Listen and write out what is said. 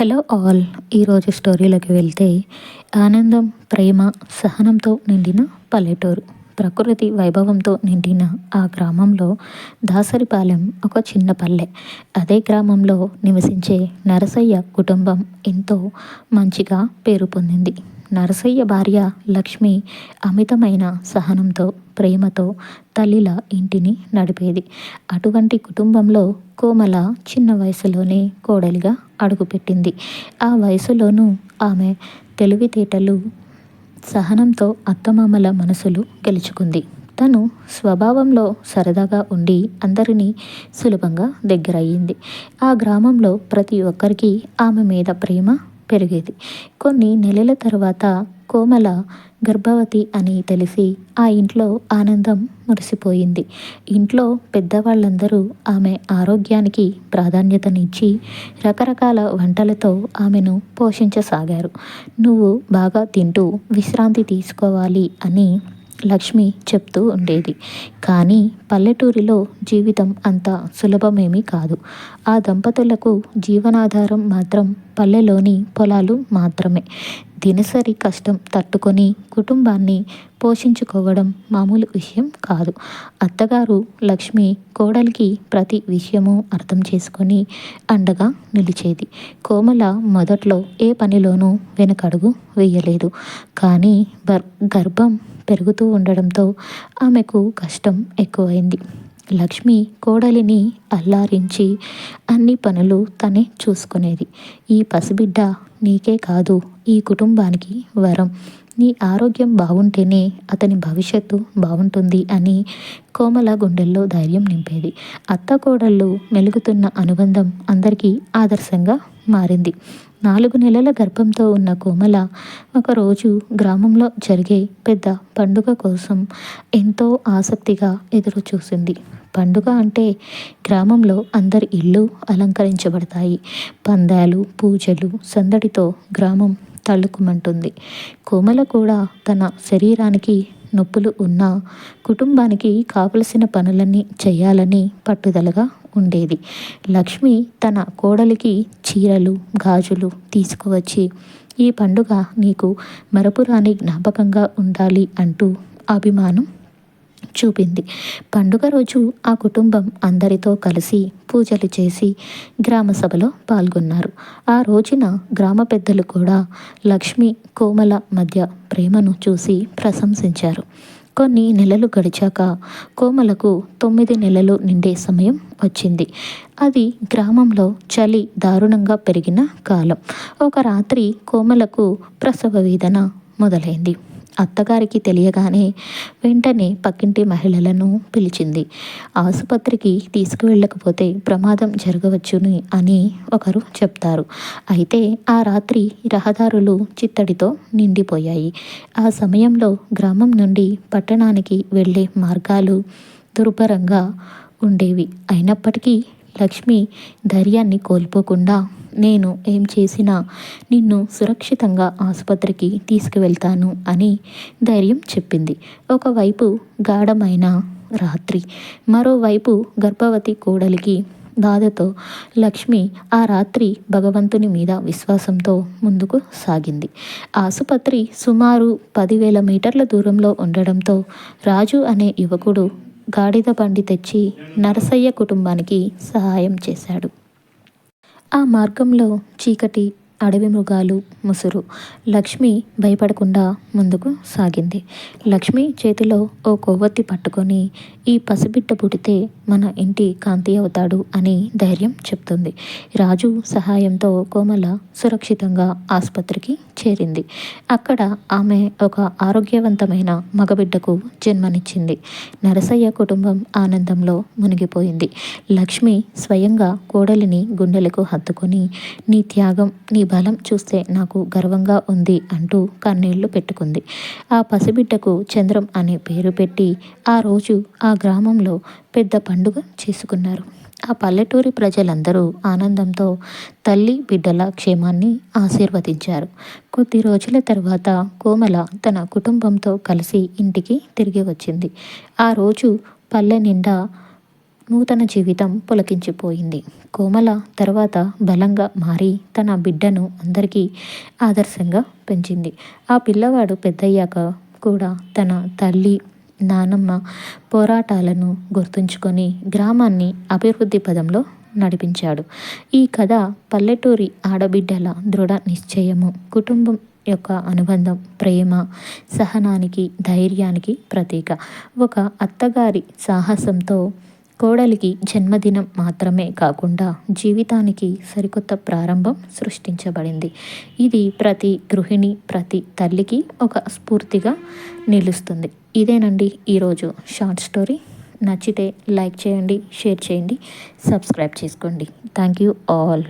Hello all. ఈరోజు స్టోరీలోకి వెళ్తే ఆనందం ప్రేమ సహనంతో నిండిన పల్లెటూరు. ప్రకృతి వైభవంతో నిండిన ఆ గ్రామంలో దాసరిపాలెం ఒక చిన్న పల్లె. అదే గ్రామంలో నివసించే నరసయ్య కుటుంబం ఎంతో మంచిగా పేరు పొందింది. నరసయ్య భార్య లక్ష్మి అమితమైన సహనంతో ప్రేమతో తల్లిల ఇంటిని నడిపేది. అటువంటి కుటుంబంలో కోమల చిన్న వయసులోనే కోడలిగా అడుగుపెట్టింది. ఆ వయసులోనూ ఆమె తెలివితేటలు సహనంతో అత్తమామల మనసులు గెలుచుకుంది. తను స్వభావంలో సరదాగా ఉండి అందరినీ సులభంగా దగ్గరయ్యింది. ఆ గ్రామంలో ప్రతి ఒక్కరికి ఆమె మీద ప్రేమ పెరిగేది. కొన్ని నెలల తర్వాత కోమల గర్భవతి అని తెలిసి ఆ ఇంట్లో ఆనందం మురిసిపోయింది. ఇంట్లో పెద్దవాళ్ళందరూ ఆమె ఆరోగ్యానికి ప్రాధాన్యతనిచ్చి రకరకాల వంటలతో ఆమెను పోషించసాగారు. నువ్వు బాగా తింటూ విశ్రాంతి తీసుకోవాలి అని లక్ష్మి చెప్తూ ఉండేది. కానీ పల్లెటూరిలో జీవితం అంత సులభమేమీ కాదు. ఆ దంపతులకు జీవనాధారం మాత్రం పల్లెలోని పొలాలు మాత్రమే. దినసరి కష్టం తట్టుకొని కుటుంబాన్ని పోషించుకోవడం మామూలు విషయం కాదు. అత్తగారు లక్ష్మి కోడలికి ప్రతి విషయము అర్థం చేసుకొని అండగా నిలిచేది. కోమల మొదట్లో ఏ పనిలోనూ వెనకడుగు వేయలేదు. కానీ గర్భం పెరుగుతూ ఉండడంతో ఆమెకు కష్టం ఎక్కువైంది. లక్ష్మి కోడలిని అల్లారించి అన్ని పనులు తనే చూసుకునేది. ఈ పసిబిడ్డ నీకే కాదు ఈ కుటుంబానికి వరం. నీ ఆరోగ్యం బాగుంటేనే అతని భవిష్యత్తు బాగుంటుంది అని కోమల గుండెల్లో ధైర్యం నింపేది. అత్త కోడళ్ళు మెలుగుతున్న అనుబంధం అందరికీ ఆదర్శంగా మారింది. నాలుగు నెలల గర్భంతో ఉన్న కోమల ఒకరోజు గ్రామంలో జరిగే పెద్ద పండుగ కోసం ఎంతో ఆసక్తిగా ఎదురు చూసింది పండుగ అంటే గ్రామంలో అందరి ఇళ్ళు అలంకరించబడతాయి. పందాలు పూజలు సందడితో గ్రామం తళ్ళుకుమంటుంది కోమల కూడా తన శరీరానికి నొప్పులు ఉన్నా కుటుంబానికి కావలసిన పనులన్నీ చేయాలని పట్టుదలగా ఉండేది. లక్ష్మి తన కోడలికి చీరలు గాజులు తీసుకువచ్చి ఈ పండుగ నీకు మరపురాని జ్ఞాపకంగా ఉండాలి అంటూ అభిమానం చూపింది. పండుగ రోజు ఆ కుటుంబం అందరితో కలిసి పూజలు చేసి గ్రామ సభలో పాల్గొన్నారు. ఆ రోజున గ్రామ పెద్దలు కూడా లక్ష్మి కోమల మధ్య ప్రేమను చూసి ప్రశంసించారు. కొన్ని నెలలు గడిచాక కోమలకు తొమ్మిది నెలలు నిండే సమయం వచ్చింది. అది గ్రామంలో చలి దారుణంగా పెరిగిన కాలం. ఒక రాత్రి కోమలకు ప్రసవ వేదన మొదలైంది. అత్తగారికి తెలియగానే వెంటనే పక్కింటి మహిళలను పిలిచింది. ఆసుపత్రికి తీసుకువెళ్ళకపోతే ప్రమాదం జరగవచ్చుని అని ఒకరు చెప్తారు. అయితే ఆ రాత్రి రహదారులు చిత్తడితో నిండిపోయాయి. ఆ సమయంలో గ్రామం నుండి పట్టణానికి వెళ్ళే మార్గాలు దుర్భరంగా ఉండేవి. అయినప్పటికీ లక్ష్మి ధైర్యాన్ని కోల్పోకుండా నేను ఏం చేసినా నిన్ను సురక్షితంగా ఆసుపత్రికి తీసుకువెళ్తాను అని ధైర్యం చెప్పింది. ఒకవైపు గాఢమైన రాత్రి మరోవైపు గర్భవతి కోడలికి బాధతో లక్ష్మి ఆ రాత్రి భగవంతుని మీద విశ్వాసంతో ముందుకు సాగింది. ఆసుపత్రి సుమారు పదివేల మీటర్ల దూరంలో ఉండడంతో రాజు అనే యువకుడు గాడిద బండి తెచ్చి నరసయ్య కుటుంబానికి సహాయం చేశాడు. ఆ మార్గంలో చీకటి అడవి మృగాలు ముసురు. లక్ష్మి భయపడకుండా ముందుకు సాగింది. లక్ష్మి చేతిలో ఓ కొవ్వొత్తి పట్టుకొని ఈ పసిబిడ్డ పుడితే మన ఇంటి కాంతి అవుతాడు అని ధైర్యం చెప్తుంది. రాజు సహాయంతో కోమల సురక్షితంగా ఆసుపత్రికి చేరింది. అక్కడ ఆమె ఒక ఆరోగ్యవంతమైన మగబిడ్డకు జన్మనిచ్చింది. నరసయ్య కుటుంబం ఆనందంలో మునిగిపోయింది. లక్ష్మి స్వయంగా కోడలిని గుండెలకు హత్తుకొని నీ త్యాగం నీ బలం చూస్తే నాకు గర్వంగా ఉంది అంటూ కన్నీళ్ళు పెట్టుకుంది. ఆ పసిబిడ్డకు చంద్రం అనే పేరు పెట్టి ఆ రోజు ఆ గ్రామంలో పెద్ద పండుగ చేసుకున్నారు. ఆ పల్లెటూరి ప్రజలందరూ ఆనందంతో తల్లి బిడ్డల క్షేమాన్ని ఆశీర్వదించారు. కొద్ది రోజుల తర్వాత కోమల తన కుటుంబంతో కలిసి ఇంటికి తిరిగి వచ్చింది. ఆ రోజు పల్లె నిండా నూతన జీవితం పులకించిపోయింది. కోమల తర్వాత బలంగా మారి తన బిడ్డను అందరికీ ఆదర్శంగా పెంచింది. ఆ పిల్లవాడు పెద్దయ్యాక కూడా తన తల్లి నానమ్మ పోరాటాలను గుర్తుంచుకొని గ్రామాన్ని అభివృద్ధి పదంలో నడిపించాడు. ఈ కథ పల్లెటూరి ఆడబిడ్డల దృఢ నిశ్చయము కుటుంబం యొక్క అనుబంధం ప్రేమ సహనానికి ధైర్యానికి ప్రతీక. ఒక అత్తగారి సాహసంతో కోడలికి జన్మదినం మాత్రమే కాకుండా జీవితానికి సరికొత్త ప్రారంభం సృష్టించబడింది. ఇది ప్రతి గృహిణి ప్రతి తల్లికి ఒక స్ఫూర్తిగా నిలుస్తుంది. ఇదేనండి ఈరోజు షార్ట్ స్టోరీ. నచ్చితే లైక్ చేయండి షేర్ చేయండి సబ్స్క్రైబ్ చేసుకోండి. Thank you all.